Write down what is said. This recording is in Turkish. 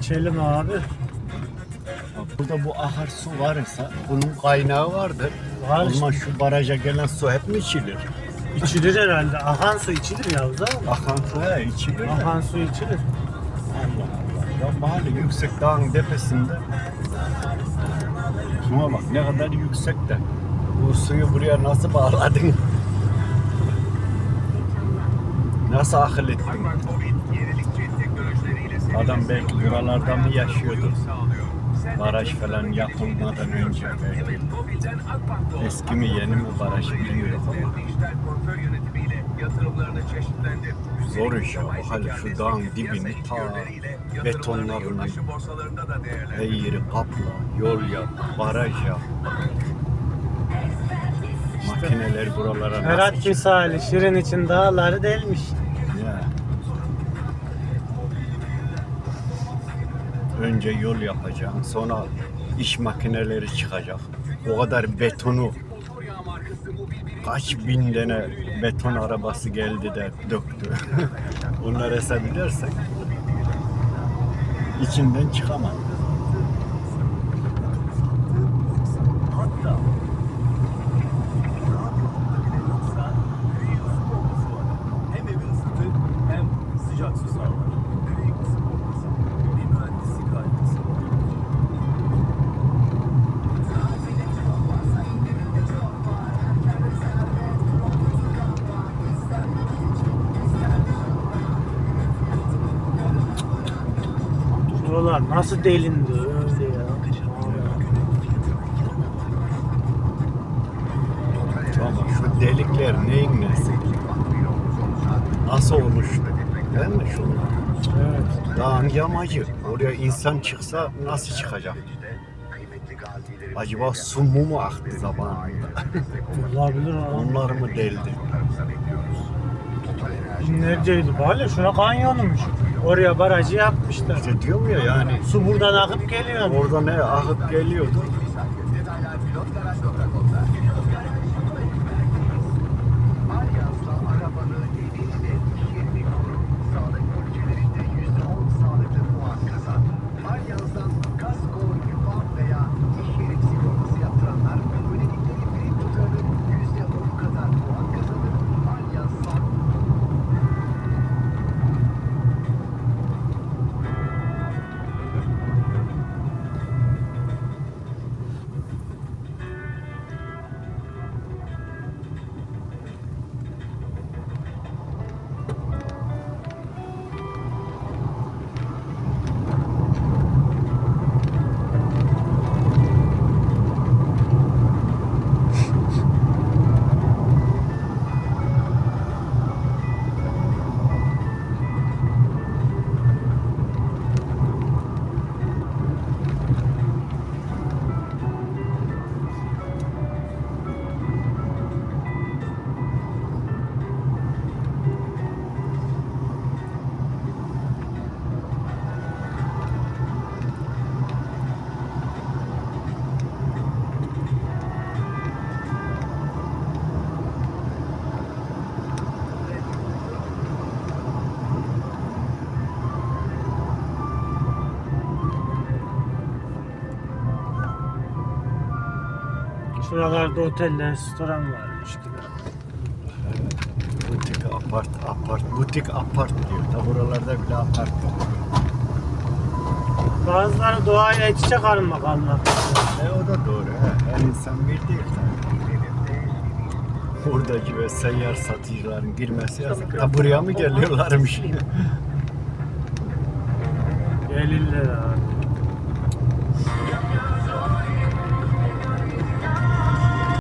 İçelim abi. Burada bu akarsu varsa bunun kaynağı vardır. Var Ama şu baraja gelen su hep mi içilir? İçilir herhalde. Akan su içilir Yavuz abi. Akan su he içilir. de. Akan su içilir. Allah Allah. Ya mahalle yüksek dağın tepesinde. Şuna bak ne kadar yüksek de. Bu suyu buraya nasıl bağladın? Nasıl akıl ettin? Adam belki buralarda mı yaşıyordu? Baraj falan yapılmadan önce belki. Eski mi yeni mi baraj bilmiyorum ama. Zor iş ya. Hadi şu dağın dibini ta betonlarını her yeri kapla, yol yap, baraj yap. Makineler buralara Berat misali şirin için dağları delmiş. Önce yol yapacaksın, sonra iş makineleri çıkacak. O kadar betonu kaç bin tane beton arabası geldi de döktü. Onları hesap edersek içinden çıkamaz. Hem Buralar nasıl delindi öyle ya. Ama şu delikler neyin nesi? Nasıl oluştu? Değil mi şunlar? Evet. Dağın yamacı. Oraya insan çıksa nasıl çıkacak? Acaba su mu mu aktı zamanında? Olabilir abi. Onlar mı deldi? Binlerceydi. Bale şuna kanyonmuş. Oraya barajı yapmışlar. İşte diyorum ya yani Su buradan akıp geliyor. orada ne akıp geliyordu. Şuralarda otel, restoran varmış gibi. Butik apart apart butik apart diyor. Da buralarda bile apart yok. Bazıları doğayla iç içe kalmak kalmak. E o da doğru. He. Her insan bir değil. Buradaki ve seyyar satıcıların girmesi yasak. Ha buraya mı geliyorlarmış? Gelirler abi.